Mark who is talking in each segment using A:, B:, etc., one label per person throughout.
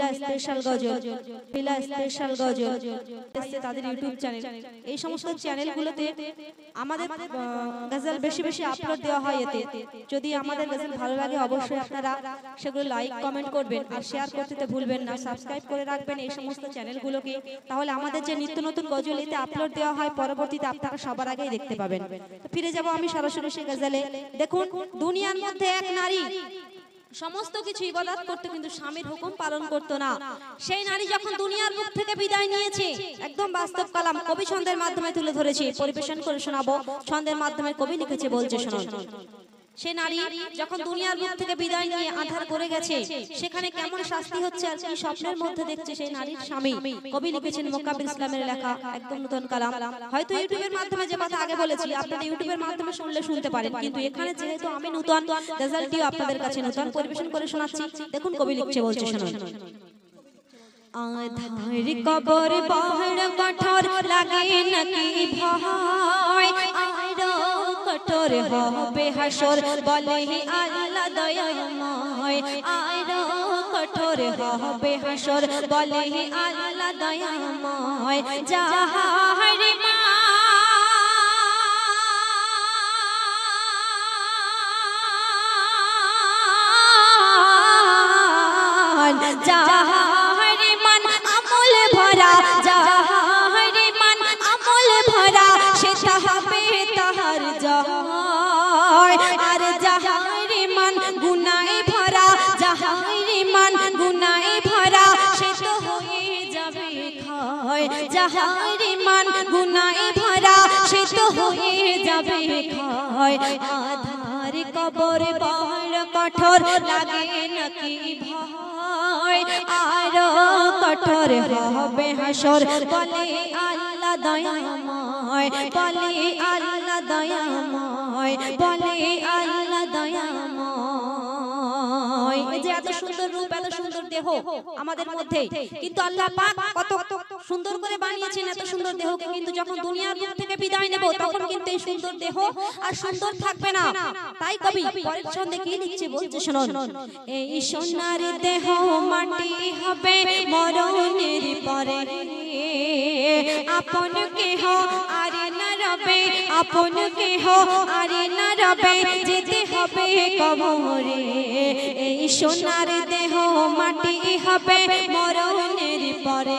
A: মহিলা স্পেশাল গজল মহিলা স্পেশাল গজল। তাদের ইউটিউব চ্যানেল। এই সমস্ত চ্যানেলগুলোতে আমাদের গজল বেশি বেশি আপলোড দেওয়া হয় এতে। যদি আমাদের গজল ভালো লাগে, অবশ্যই আপনারা সেগুলো লাইক কমেন্ট করবেন আর শেয়ার করতে ভুলবেন না। সাবস্ক্রাইব করে রাখবেন এই সমস্ত চ্যানেলগুলোকে। তাহলে আমাদের যে নিত্য নতুন গজল এতে আপলোড দেওয়া হয়, পরবর্তীতে আপনারা সবার আগেই দেখতে পাবেন। ফিরে যাব আমি সরাসরি সে গজলে। দেখুন, দুনিয়ার মধ্যে এক নারী। সমস্ত কিছু ইবাদত করতে কিন্তু স্বামীর হুকুম পালন করতো না। সেই নারী যখন দুনিয়ার মুখ থেকে বিদায় নিয়েছে একদম বাস্তব কালাম কবি ছন্দের মাধ্যমে তুলে ধরেছে পরিবেশন করে শোনাবো ছন্দের মাধ্যমে কবি লিখেছে বলছে শুনুন সে নারী যখন দুনিয়ার বুক থেকে বিদায় নিয়ে আধার করে গেছে, সেখানে কেমন শাস্তি হচ্ছে আর কি স্বপ্নের মধ্যে দেখছে সেই নারীর স্বামী? কবি লিখেছেন মোকাবিল ইসলামের লেখা একদম নতুন কালাম। হয়তো ইউটিউবের মাধ্যমে যে কথা আগে বলেছি, আপনারা ইউটিউবের মাধ্যমে শুনলে শুনতে পারেন। কিন্তু এখানে যেহেতু আমি নতুন, রেজাল্টটিও আপনাদের কাছে নতুন পরিবেশন করে শোনাচ্ছি। দেখুন কবি লিখছে, বলছে, শুনুন। আধার কবর পাহাড় কঠোর লাগে নাকি ভয়? কঠোর হবে হাসর, বলে আল্লাহ দয়াময়। আরও কঠোর হবে হাসর, বলে আল্লাহ দয়াময়। যাহার মান যাহারে যাহারে মান গুনায় ভরা সে তো হয়ে যাবে আধার কবর বড় কঠোর, লাগে নাকি ভয়? আরও কঠোর হবে হাসর, বলে আল্লাহ দয়াময়, বলে আল্লাহ দয়াময়, বলে আল্লাহ দয়াময়। যে এত সুন্দর রূপ, এত সুন্দর দেহ আমাদের মধ্যে, কিন্তু আল্লাহ পাক কত সুন্দর করে বানিয়েছেন, এত সুন্দর দেহকে কিন্তু যখন দুনিয়ার বুক থেকে বিদায় নেব, তখন কিন্তু এই সুন্দর দেহ আর সুন্দর থাকবে না। তাই কবি পরের ছন্দে কি লিখছে বলছে শুনুন? এই সোনার দেহ মাটি হবে মরণের পরে। আপন কেহ আরে না রবে, আপন কেহ আরে না রবে, যেতে হবে কবরে। এই সোনার দেহ মাটি হবে মরণের পরে।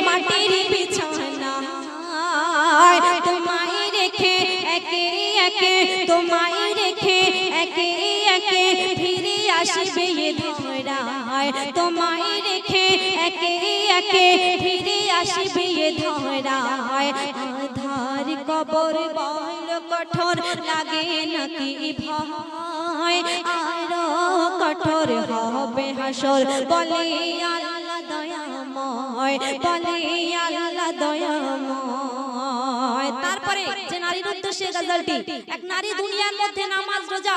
A: একে তোমায় রেখে, একে একে ফিরে আসবে ধরায়। তোমায় রেখে, একে একে ফিরে আসবে ধরায়। আধার কবর বল কঠোর, লাগে নাকি ভয়? আরও কঠোর হবে হাসর, বলে আল্লাহ দয়াময়, বলে আল্লাহ দয়াময়। তারপরে যে নারীর উদ্দেশ্যে গজলটি। এক নারী দুনিয়ার মধ্যে নামাজ, রোজা,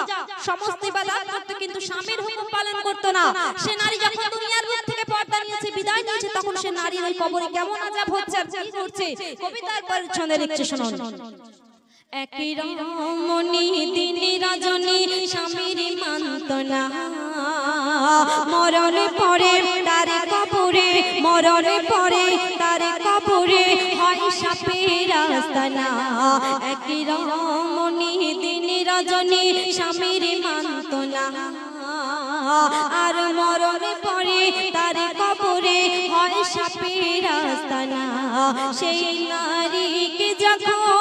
A: সমস্ত ইবাদত করতে কিন্তু স্বামীর হুকুম পালন করতো না। সে নারী যখন দুনিয়ার বুক থেকে পর্দা নিয়েছে, বিদায় নিয়েছে, তখন সে নারীর ওই কবরে কেমন আযাব হচ্ছে, আর কি করছে? কবিতার পরিচ্ছন্দে লিখছে শুনুন। একই রমণী, দিনী রজনী, স্বামীর মান্তনা মরণ পরে তার কবরে, মরণ পরে সাপের আস্তানা একই রমণী দিনী রজনী স্বামীর মান্তনা আর মরণ পরে তার কবরে হয় সেই নারীকে যখন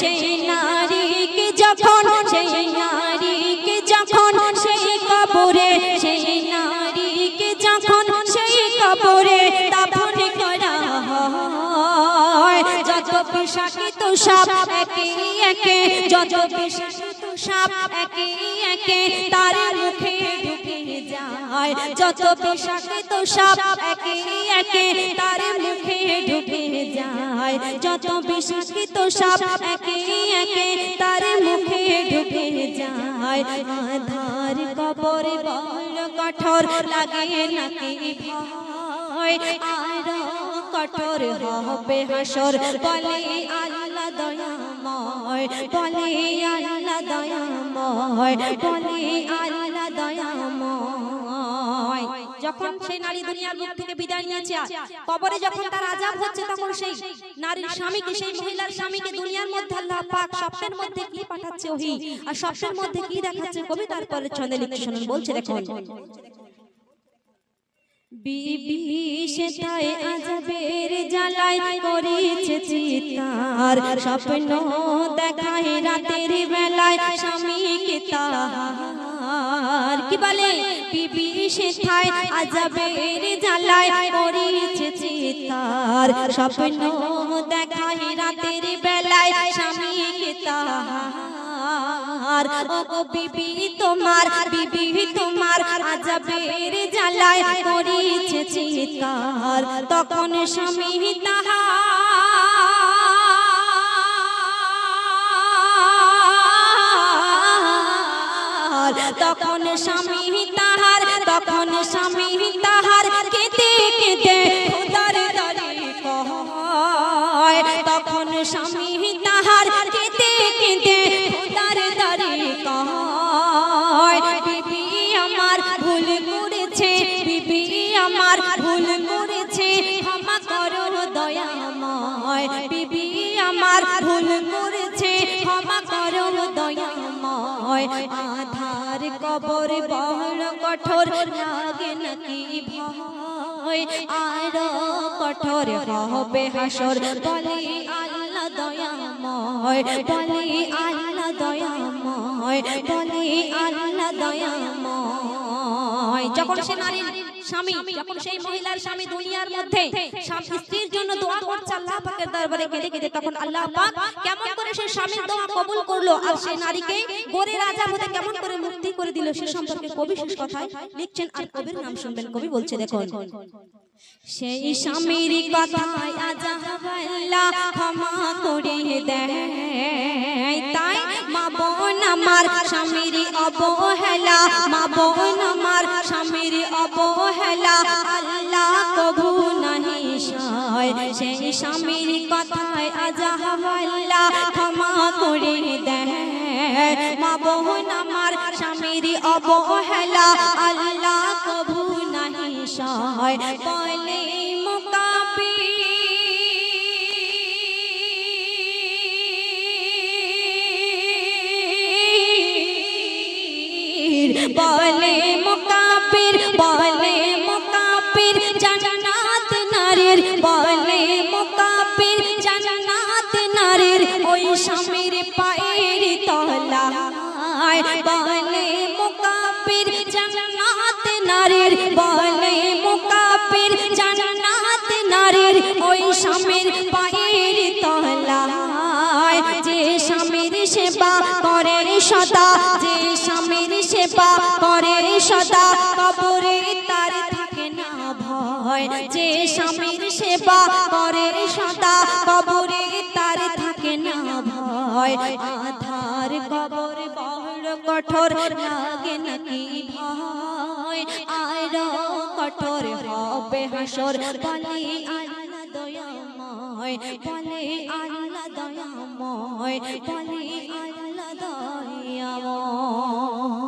A: সেই নারীকে যখন সেই নারীকে সাপ একে একে, যত বিষাক্ত একে একে, তার মুখে ঢুকে যায়। যত বিষাক্ত সাপ একে একে, তার মুখে ঢুকে যায়। যত বিষাক্ত সাপ একে একে, তার মুখে ঢুকে যায়। আধার কবর বল কঠোর লাগে নাকি ভয়? আর কঠোর হবে হাসর বলে আল্লাহ দয়াময় যখন সেই নারী দুনিয়ার মুখ থেকে বিদায় নিয়েছে কবরে যখন তার আজাব হচ্ছে, তখন সেই নারীর স্বামীকে, সেই মহিলার স্বামীকে দুনিয়ার মধ্যে আল্লাহ পাক স্বপ্নের মধ্যে কি পাঠাচ্ছে ওহি? আর স্বপ্নের মধ্যে কি দেখাচ্ছে কবি? তারপরে ছন্দে লিখে শুনুন, বলছে দেখুন বিবি সেটাই আজবের জ্বালায় করেছে চিতার স্বপ্ন দেখায় রাতের বেলায় স্বামীকে তাহার। কি বলে? বিবি সেটাই আজবের জ্বালায় করেছে চিতার স্বপ্ন দেখায় রাতের বেলায় স্বামীকে তাহার। ও বিবি তোমার বিবি তোমার আজবের জ্বালায় করিছে চিৎকার। তখন স্বামী তাহার তখন স্বামী তাহার, তখন স্বামী দয়াময় আধার কবর বড় কঠোর, লাগে নাকি ভয়। আর কঠোর হবে হাসর, বলি আল্লাহ দয়াময়, বলি আল্লাহ দয়াময়, বলি আল্লাহ দয়াময়। যখন সে নারীর স্বামী যখন সেই মহিলার স্বামী দুনিয়ার মধ্যে স্ত্রীর জন্য দোয়া করছে আল্লাহ পাকের দরবারে কেঁদে কেঁদে তখন আল্লাহ পাক কেমন করে সেই স্বামীর দোয়া কবুল করল আর সেই নারীকে গোরে রাজা হতে কেমন করে মুক্তি করে দিল সে সম্পর্কে কবি শেষ কথায় লিখছেন আর কবির নাম শুনবেন কবি বলছে দেখুন। সেই স্বামীর কথায় আজাহাবাল্লা ক্ষমা করে দেয় মা বোন আমার স্বামীর অবহেলা, মা বোন আমার স্বামীর অবহেলা, আল্লাহ কবু নাহি সয়। সেই স্বামীর কথায় আজাহাবাল্লা ক্ষমা করে দেয়। মা বোন আমার স্বামীর অবহেলা, আল্লাহ কবু নাহি সয়। বলে বলে মুকাবির বলে মুকাবির জানাত নারীর, বলে মুকাবির জানাত নারীর। ওই স্বামীর পায়ের তলা বলে মুকাবির জানাত নারীর, বলে যে স্বামীর সেবা করে সদা কবরে তার থাকে না ভয়। যে স্বামীর সেবা করে সদা কবরে তার থাকে না ভয়। আধার কবর বড় কঠোর, লাগে নাকি ভয়। আর কঠোর হবে হাসর, বলে দয়াময়। বলে আল্লাহ দয়াময়, বলে আল্লাহ दुनिया